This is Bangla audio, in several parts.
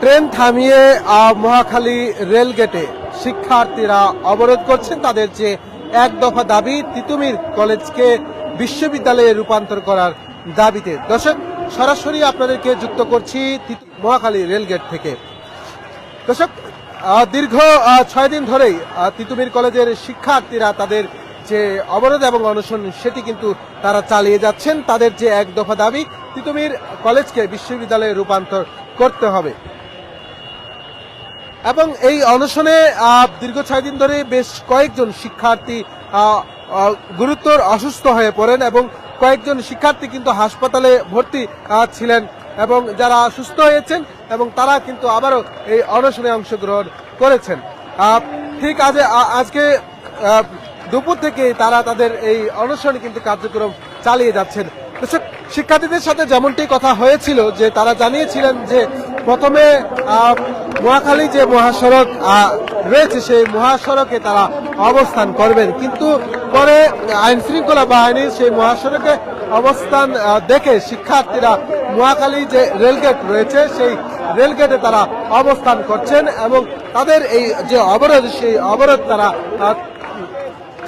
ট্রেন থামিয়ে মহাখালী রেলগেটে শিক্ষার্থীরা অবরোধ করছেন। তাদের যে এক দফা দাবি, তিতুমির কলেজকে বিশ্ববিদ্যালয়ে রূপান্তর করার দাবিতে। দর্শক, সরাসরি আপনাদেরকে যুক্ত করছি মহাখালী রেলগেট থেকে। দর্শক দীর্ঘ ছয় দিন ধরেই তিতুমির কলেজের শিক্ষার্থীরা তাদের যে অবরোধ এবং অনশন, সেটি কিন্তু তারা চালিয়ে যাচ্ছেন। তাদের যে এক দফা দাবি, তিতুমির কলেজকে বিশ্ববিদ্যালয়ে রূপান্তর করতে হবে। এবং এই অনশনে দীর্ঘ ছয় দিন ধরে বেশ কয়েকজন শিক্ষার্থী গুরুতর অসুস্থ হয়ে পড়েন এবং কয়েকজন শিক্ষার্থী কিন্তু হাসপাতালে ভর্তি ছিলেন এবং যারা সুস্থ হয়েছেন এবং তারা কিন্তু আবারও এই অনশনে অংশগ্রহণ করেছেন। ঠিক আজ, আ- আজকে দুপুর থেকে তারা তাদের এই অনশন কিন্তু কার্যক্রম চালিয়ে যাচ্ছেন। শিক্ষার্থীদের সাথে যেমনটি কথা হয়েছিল যে তারা জানিয়েছিলেন যে প্রথমে মহাখালী যে মহাসড়ক রয়েছে সেই মহাসড়কে তারা অবস্থান করবেন। কিন্তু পরে আইন শৃঙ্খলা বাহিনীর সেই মহাসড়কে অবস্থান দেখে শিক্ষার্থীরা মহাখালী যে রেলগেট রয়েছে, সেই রেলগেটে তারা অবস্থান করছেন এবং তাদের এই যে অবরোধ, সেই অবরোধ তারা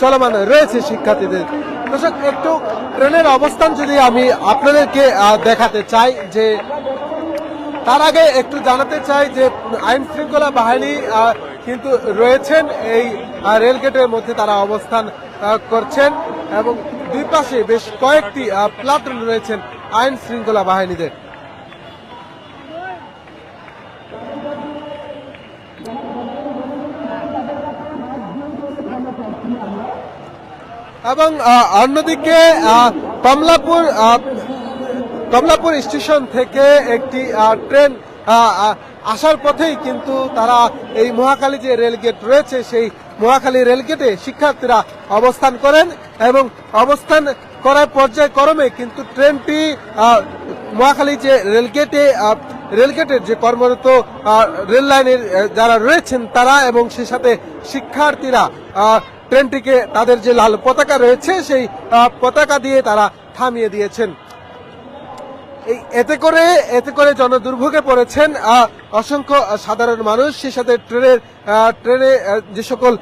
চলমান রয়েছে শিক্ষার্থীদের। দর্শক, একটু ট্রেনের অবস্থান যদি আমি আপনাদেরকে দেখাতে চাই যে তার আগে একটু জানাতে চাই যে আইন শৃঙ্খলা বাহিনী কিন্তু রয়েছেন এই রেলগেটের মধ্যে তারা অবস্থান করছেন এবং দুই পাশে বেশ কয়েকটি প্লাটুন রয়েছেন আইন শৃঙ্খলা বাহিনীদের। এবং অন্যদিকে কমলাপুর কমলাপুর স্টেশন থেকে একটি ট্রেন আসার পথেই কিন্তু তারা এই মহাখালী যে রেলগেট রয়েছে, সেই মহাখালী রেলগেটে শিক্ষার্থীরা অবস্থান করেন এবং অবস্থান করার পর্যায়ক্রমে কিন্তু ট্রেনটি মহাখালী যে রেলগেটে রেলগেটের যে কর্মরত রেল লাইনের যারা রয়েছেন তারা এবং সে সাথে শিক্ষার্থীরা ট্রেনটিকে তাদের যে লাল পতাকা রয়েছে, সেই পতাকা দিয়ে তারা থামিয়ে দিয়েছেন। এতে করে এতে করে জনদুর্ভোগে পড়েছেন অসংখ্য সাধারণ মানুষ। সে সাথে ট্রেনের ট্রেনে যে সকল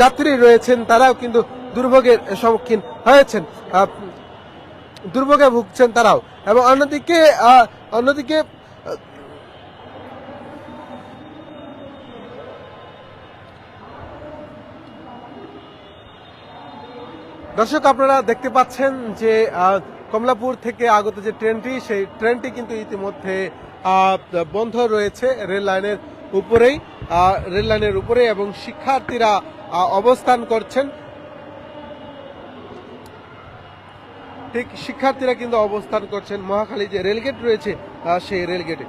যাত্রী রয়েছেন, তারাও কিন্তু দুর্ভোগের সম্মুখীন হয়েছেন। দুর্ভোগে ভুগছেন তারাও। এবং অন্যদিকে অন্যদিকে দর্শক, আপনারা দেখতে পাচ্ছেন যে কমলাপুর থেকে আগত যে ট্রেনটি, সেই ট্রেনটি কিন্তু ইতিমধ্যে বন্ধ রয়েছে রেল লাইনের উপরেই। রেল লাইনের উপরে এবং শিক্ষার্থীরা অবস্থান করছেন। ঠিক, শিক্ষার্থীরা কিন্তু অবস্থান করছেন। মহাখালী যে রেলগেট রয়েছে সেই রেলগেটে।